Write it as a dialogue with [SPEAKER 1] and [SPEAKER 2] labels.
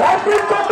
[SPEAKER 1] অতীত